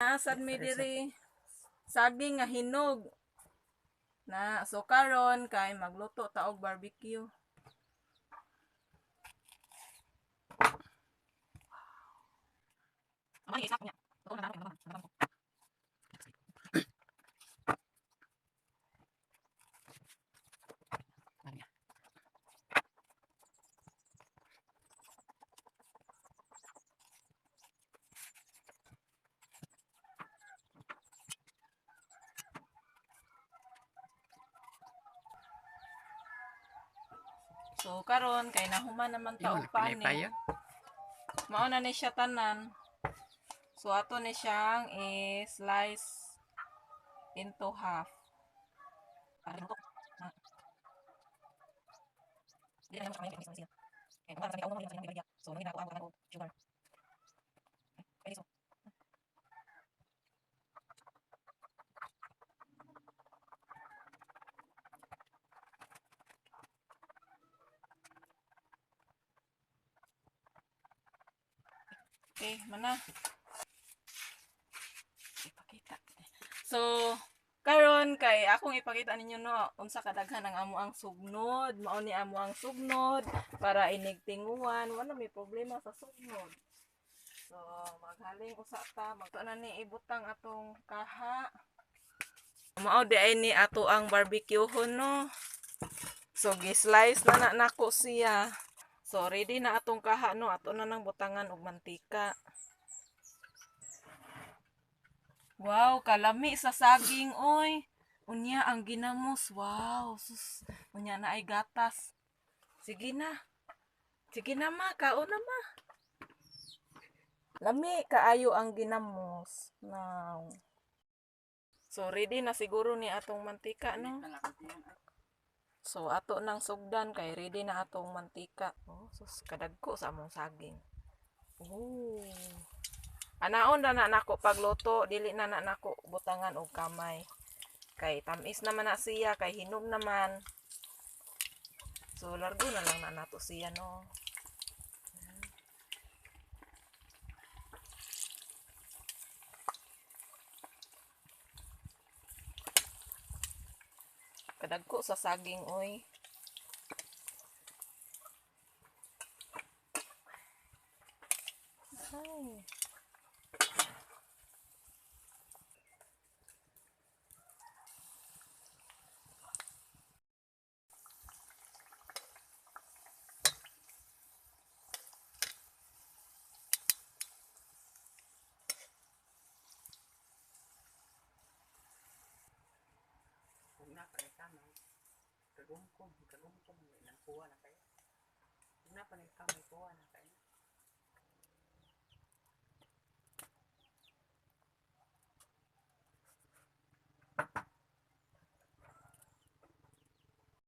Nasad mi diri saging nga hinog. Na so karon kay magluto ta og barbecue. Amay isa niya. Ito na naman. So karon kay nahuman naman ta og pani. Mao na ni siya tanan. So ato ni siyang i-slice into half. Para luto. Na. Di na naman siya may Eh, kung sa mga mga mga So, nang ginagawa ko ng sugar. Okay, mana. Ipakita. So, karon kay akong ipakita ninyo no unsa kadaghan ang amo ang sugnod, mao ni amo ang sugnod para inigtinguan, wala may problema sa sugnod. So, maghaling usa ta, magto na ni ibutang atong kaha. Mao di ay ni ato ang barbecue no. So, gi-slice na na nako siya. So, ready na atong kaha, no? Ato na nang butangan og mantika. Wow, kalami sa saging, oy. Unya, ang ginamos. Wow, sus. Unya na ay gatas. Sige na. Sige na, ma. Kao na, ma. Lami, kaayo ang ginamos. Now. So, ready na siguro ni atong mantika, no? So ato nang sugdan kay ready na atong mantika. Oh, sus kadagko sa among saging. Oh. Anaon na na nako pagluto, dili na na nako butangan og kamay. Kay tamis naman na siya, kay hinom naman. So largo na lang na nato siya no. Kadagko sa saging oy. Ay. Kung na panay kamay, kagumkom, kagumkom, may nang kuha na kayo. Kung na panay kamay kuha